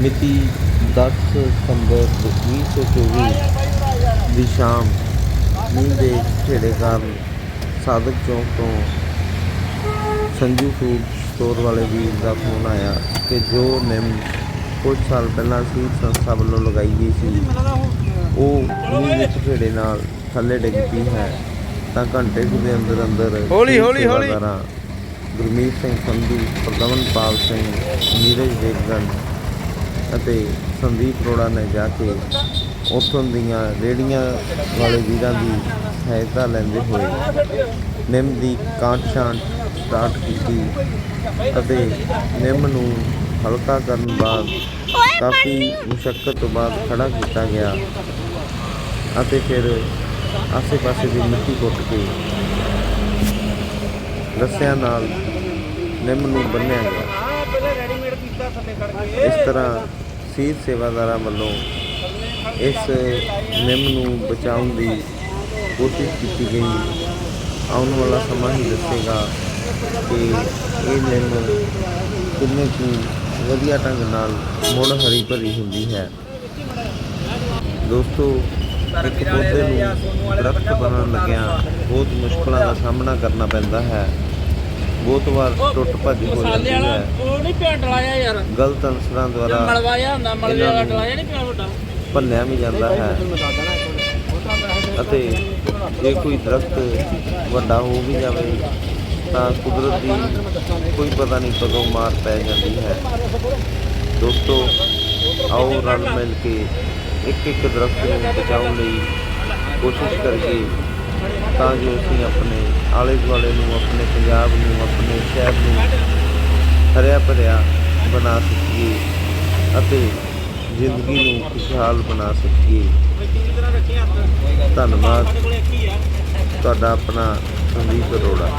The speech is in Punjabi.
ਮਿਤੀ 10 ਸਤੰਬਰ 2024 ਦੀ ਸ਼ਾਮ ਮੀਂਹ ਦੇ ਝੇੜੇ ਕਾਰਨ ਸਾਦਕ ਚੌਂਕ ਤੋਂ ਸੰਜੂ ਫੂਡ ਸਟੋਰ ਵਾਲੇ ਵੀਰ ਦਾ ਫੋਨ ਆਇਆ ਕਿ ਜੋ ਨਿੰਮ ਕੁਝ ਸਾਲ ਪਹਿਲਾਂ ਸੀ ਸੰਸਥਾ ਵੱਲੋਂ ਲਗਾਈ ਗਈ ਸੀ ਉਹ ਮੀਂਹ ਦੇ ਝੇੜੇ ਨਾਲ ਥੱਲੇ ਡਿੱਗ ਪਈ ਹੈ ਤਾਂ ਘੰਟੇ ਕੁ ਦੇ ਅੰਦਰ ਅੰਦਰ ਹੌਲੀ, ਹੌਲੀ, ਹੌਲੀ। ਗੁਰਮੀਤ ਸਿੰਘ ਸੰਧੂ ਪ੍ਰਦਮਨਪਾਲ ਸਿੰਘ ਨੀਰਜ ਦੇਵਗਨ ਅਤੇ ਸੰਦੀਪ ਅਰੋੜਾ ਨੇ ਜਾ ਕੇ ਉੱਥੋਂ ਦੀਆਂ ਰੇੜੀਆਂ ਵਾਲੇ ਵੀਰਾਂ ਦੀ ਸਹਾਇਤਾ ਲੈਂਦੇ ਹੋਏ ਨਿੰਮ ਦੀ ਕਾਂਟ ਛਾਂਟ ਸਟਾਰਟ ਕੀਤੀ ਅਤੇ ਨਿੰਮ ਨੂੰ ਹਲਕਾ ਕਰਨ ਬਾਅਦ ਕਾਫੀ ਮੁਸ਼ਕਲ ਤੋਂ ਬਾਅਦ ਖੜਾ ਕੀਤਾ ਗਿਆ ਅਤੇ ਫਿਰ ਆਸੇ-ਪਾਸੇ ਦੀ ਮਿੱਟੀ ਕੁੱਟ ਕੇ ਰੱਸਿਆਂ ਨਾਲ ਨਿੰਮ ਨੂੰ ਬੰਨ੍ਹਿਆ ਗਿਆ। ਇਸ ਤਰ੍ਹਾਂ ਸੀਰ ਸੇਵਾਦਾਰਾਂ ਵੱਲੋਂ ਇਸ ਨਿੰਮ ਨੂੰ ਬਚਾਉਣ ਦੀ ਕੋਸ਼ਿਸ਼ ਕੀਤੀ ਗਈ। ਆਉਣ ਵਾਲਾ ਸਮਾਂ ਹੀ ਦੱਸੇਗਾ ਕਿ ਇਹ ਨਿੰਮ ਕਿੰਨੇ ਕੁ ਵਧੀਆ ਢੰਗ ਨਾਲ ਮੁੜ ਹਰੀ ਭਰੀ ਹੁੰਦੀ ਹੈ। ਦੋਸਤੋ, ਇੱਕ ਪੌਦੇ ਨੂੰ ਦਰਖਤ ਬਣਨ ਲੱਗਿਆ ਬਹੁਤ ਮੁਸ਼ਕਲਾਂ ਦਾ ਸਾਹਮਣਾ ਕਰਨਾ ਪੈਂਦਾ ਹੈ। ਬਹੁਤ ਵਾਰ ਟੁੱਟ ਭੱਜ ਹੋ ਜਾਂਦੀ ਮਸਾਲੇ ਵਾਲਾ ਹੈ। ਉਹ ਨਹੀਂ ਪਿਆ ਡਲਾਇਆ ਯਾਰ। ਗਲਤ ਅਨਸਰਾਂ ਦੁਆਰਾ ਮਲਵਾਇਆ ਹੁੰਦਾ ਮਲਵੇ ਵਾਲਾ ਡਲਾਇਆ ਨਹੀਂ ਪਿਆ ਵੱਡਾ। ਭੰਨਿਆ ਵੀ ਜਾਂਦਾ ਹੈ। ਅਤੇ ਜੇ ਕੋਈ ਦਰਖਤ ਵੱਡਾ ਹੋ ਵੀ ਜਾਵੇ ਤਾਂ ਕੁਦਰਤ ਦੀ ਕੋਈ ਪਤਾ ਨਹੀਂ ਕਦੋਂ ਮਾਰ ਪੈ ਜਾਂਦੀ ਹੈ। ਦੋਸਤੋ ਆਓ ਰਲ ਮਿਲ ਕੇ ਇੱਕ ਇੱਕ ਦਰਖਤ ਨੂੰ ਬਚਾਉਣ ਲਈ ਕੋਸ਼ਿਸ਼ ਕਰੀਏ ਤਾਂ ਜੋ ਅਸੀਂ ਆਪਣੇ ਆਲੇ ਦੁਆਲੇ ਨੂੰ ਆਪਣੇ ਪੰਜਾਬ ਨੂੰ, ਆਪਣੇ ਸ਼ਹਿਰ ਨੂੰ ਹਰਿਆ ਭਰਿਆ ਬਣਾ ਸਕੀਏ ਅਤੇ ਜ਼ਿੰਦਗੀ ਨੂੰ ਖੁਸ਼ਹਾਲ ਬਣਾ ਸਕੀਏ। ਧੰਨਵਾਦ। ਤੁਹਾਡਾ ਆਪਣਾ ਸੰਦੀਪ ਅਰੋੜਾ।